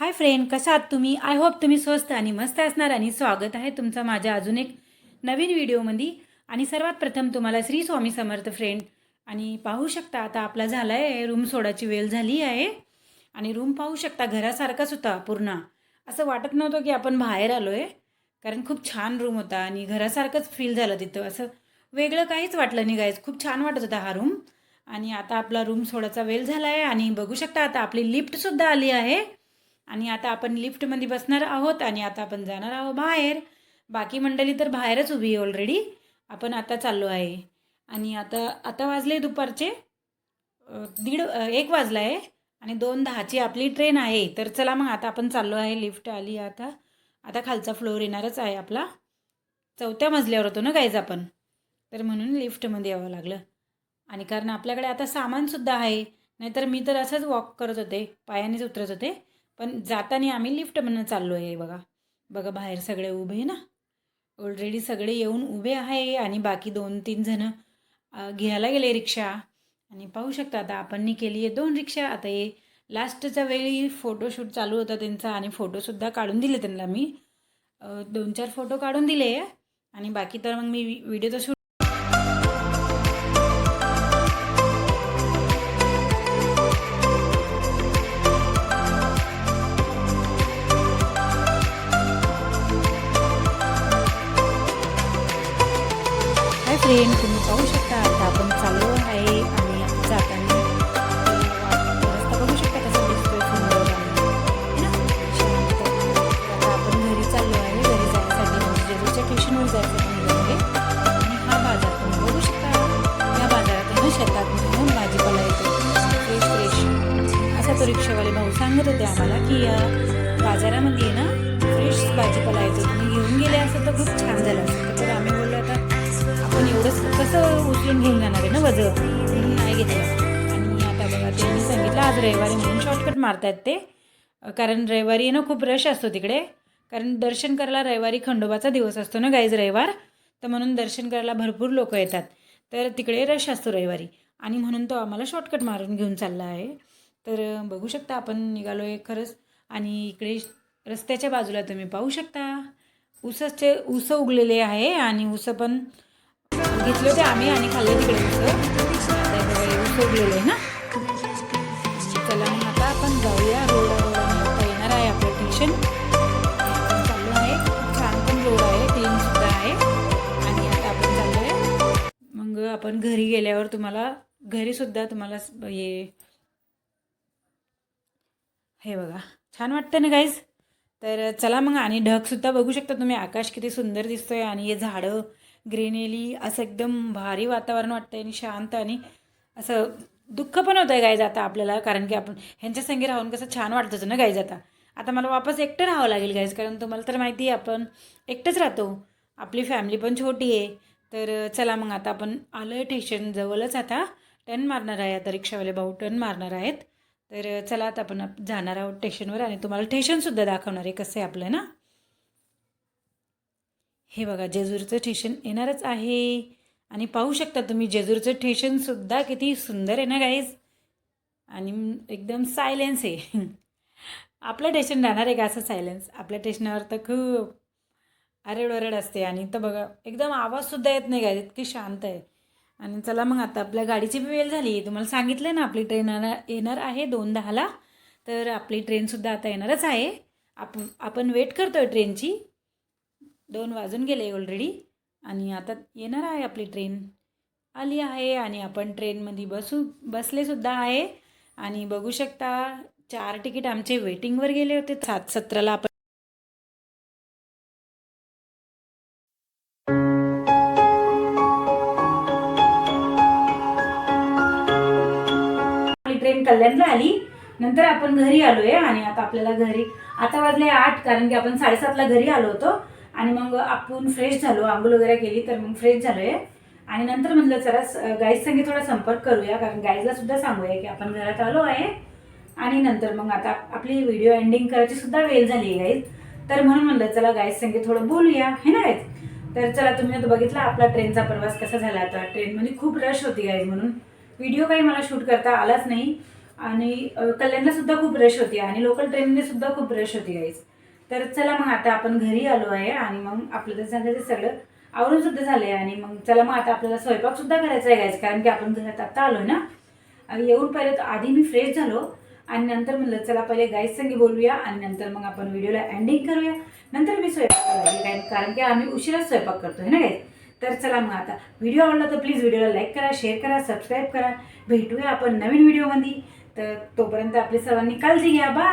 Hi friend कशा आहात तुम्ही? आय होप तुम्ही स्वस्त आणि मस्त असणार आणि स्वागत आहे तुमचं माझ्या अजून एक नवीन व्हिडिओमध्ये. आणि सर्वात प्रथम तुम्हाला श्री स्वामी समर्थ फ्रेंड आणि पाहू शकता आता आपला झाला आहे रूम सोडायची वेळ झाली आहे. आणि रूम पाहू शकता घरासारखाच होता पूर्ण. असं वाटत नव्हतं की आपण बाहेर आलो आहे कारण खूप छान रूम होता आणि घरासारखंच फील झालं तिथं. असं वेगळं काहीच वाटलं नाही गायच खूप छान वाटत होता हा रूम. आणि आता आपला रूम सोडायचा वेळ झाला आहे आणि बघू शकता आता आपली लिफ्टसुद्धा आली आहे. आणि आता आपण लिफ्टमध्ये बसणार आहोत आणि आता आपण जाणार आहोत बाहेर. बाकी मंडळी तर बाहेरच उभी आहे ऑलरेडी आपण आता चाललो आहे. आणि आता आता वाजले दुपारचे. दीड एक वाजला आहे आणि दोन दहाची आपली ट्रेन आहे. तर चला मग आता आपण चाललो आहे. लिफ्ट आली आता. आता खालचा फ्लोअर येणारच आहे आपला. चौथ्या मजल्यावर होतो ना गाईज आपण. तर म्हणून लिफ्टमध्ये यावं लागलं. आणि कारण आपल्याकडे आता सामानसुद्धा आहे. नाहीतर मी तर असंच वॉक करत होते. पायानेच उतरत होते. पण जाताना आम्ही लिफ्टमधनं चाललो आहे बघा. बघा बाहेर सगळे उभे ना. ऑलरेडी सगळे येऊन उभे आहे आणि बाकी दोन तीन जणं घ्यायला गेले रिक्षा. आणि पाहू शकता आता आपण केली आहे दोन रिक्षा. आता हे लास्टच्या वेळी फोटोशूट चालू होता त्यांचा आणि फोटोसुद्धा काढून दिले त्यांना मी. दोन चार फोटो काढून दिले. आणि बाकी तर मग मी व्हिडिओचं शूट फ्रेंड तुम्ही पाहू शकता आता आपण चाललो आहे आणि जाताना अ, रस्ता बघू शकता कसा दिसतोय सुंदर आता आपण घरी चाललो आहे घरी जाण्यासाठी म्हणजे जेजूच्या ट्युशनवर जायचं निघालो आणि हा बाजार तुम्ही बघू शकता या बाजारातून शेतातून भाजीपाला येतो फ्रेश फ्रेश असा तो रिक्षावाले भाऊ सांगत होते आम्हाला की या बाजारामध्ये आहे ना फ्रेश भाजीपाला येतो तुम्ही घेऊन गेले असं तर खूप छान झालं उचलून घेऊन जाणार आहे ना वजन म्हणून नाही घेतलं. आणि आता बघा त्यांनी सांगितलं आज रविवारी म्हणून शॉर्टकट मारतायत ते. कारण रविवारी आहे ना खूप रश असतो तिकडे. कारण दर्शन करायला रविवारी खंडोबाचा दिवस असतो ना गाईज रविवार. तर म्हणून दर्शन करायला भरपूर लोक येतात. तर तिकडे रश असतो रविवारी. आणि म्हणून तो आम्हाला शॉर्टकट मारून घेऊन चालला आहे. तर बघू शकता आपण निघालो आहे खरंच. आणि इकडे रस्त्याच्या बाजूला तुम्ही पाहू शकता. ऊसाचे ऊस उगलेले आहे आणि ऊस पण घेतले होते आम्ही आणि खाल्ले तिकडे ऊस आता हे आहे ना. चला मग आता आपण जाऊया रोड येणार आहे आपलं ट्युशन चालू आहे. छान पण रोड आहे. क्लीन सुद्धा आहे. आणि आता आपण चाललो आहे. मग आपण घरी गेल्यावर तुम्हाला घरी सुद्धा तुम्हाला हे हे बघा. छान वाटतं ना गाईज तर चला मग आणि ढगसुद्धा बघू शकता तुम्ही. आकाश किती सुंदर दिसतोय आणि हे झाडं ग्रेनेली असं एकदम भारी वातावरण वाटतंय आणि शांत आणि असं दुःख पण होतं आहे गाईज आता आपल्याला कारण की आपण ह्यांच्या संगे राहून कसं छान वाटतंच ना गाईज आता. आता मला वापस एकटं राहावं लागेल गाईज कारण तुम्हाला तर माहिती आहे आपण एकटंच राहतो. आपली फॅमिली पण छोटी आहे. तर चला मग आता आपण आलो आहे ठेशन जवळच आता. टर्न मारणार आहे आता रिक्षावाले भाऊ टर्न मारणार आहेत. तर चला आता आपण जाणार आहोत स्टेशनवर आणि तुम्हाला स्टेशनसुद्धा दाखवणार आहे कसं आहे आपलं ना. हे बघा जेजूरचं स्टेशन येणारच आहे. आणि पाहू शकता तुम्ही जेजूरचं स्टेशनसुद्धा किती सुंदर आहे ना गाईज आणि एकदम सायलेन्स आहे. आपलं स्टेशन राहणार आहे का असं सायलेन्स आपल्या स्टेशनावर तर खूप आरड असते. आणि तर बघा एकदम आवाजसुद्धा येत नाही गाईज इतकी शांत आहे. आणि चला मग आता आपल्या गाडीची बी वेळ झाली. तुम्हाला सांगितलं ना आपली ट्रेन येणार आहे दोन दहाला. तर आपली ट्रेनसुद्धा आता येणारच आहे. आप आपण वेट करतो आहे ट्रेनची दोन वाजून गेले ऑलरेडी आणि आता येणार आहे आपली ट्रेन आली आहे आणि आपण ट्रेनमध्ये बसू बसलेसुद्धा आहे. आणि बघू शकता चार तिकीट आमचे वेटिंगवर गेले होते. सात सतराला आपण ट्रेन कल्याणला आली. नंतर आपण घरी आलोय आणि आता आपल्याला घरी आता वाजले आठ कारण की आपण साडेसातला घरी आलो होतो. आणि मग आपण फ्रेश झालो आंघोळ वगैरे केली तर मग फ्रेश झालो आहे आणि नंतर म्हटलं जरा गाईज संगे थोडा संपर्क करूया कारण गाईजला सुद्धा सांगूया की आपण घरात आलो आहे. आणि नंतर मग आता आपली व्हिडिओ एंडिंग करायची सुद्धा वेळ झाली आहे गाईज तर म्हणून म्हणलं चला गाईज संगे थोडं बोलूया. हे ना गाईज तर चला तुम्ही आता बघितला आपला ट्रेनचा प्रवास कसा झाला. आता ट्रेनमध्ये खूप रश होती गाईज म्हणून. व्हिडिओ काही मला शूट करता आलाच नाही. आणि कल्याणला सुद्धा खूप रश होती आणि लोकल ट्रेनने सुद्धा खूप रश होती गाईज तर चला मग आता आपण घरी आलो आहे आणि मग आपलं तर झालं ते सगळं आवरून सुद्धा झालं आहे आणि मग चला मग आता आपल्याला स्वयंपाक सुद्धा करायचा आहे गायचं कारण की आपण घरात आता आलो ना. येऊन पहिले तर आधी मी फ्रेश झालो आणि नंतर म्हणलं चला पहिले गाईस संगी बोलूया आणि नंतर मग आपण व्हिडिओला एंडिंग करूया. नंतर मी स्वयंपाक कारण की आम्ही उशिराच स्वयंपाक करतो आहे ना गाईस तर चला मग आता. व्हिडिओ आवडला तर प्लीज व्हिडिओला लाईक करा शेअर करा सबस्क्राईब करा. भेटूया आपण नवीन व्हिडिओमध्ये तर तोपर्यंत आपल्या सर्वांनी काळजी घ्या बा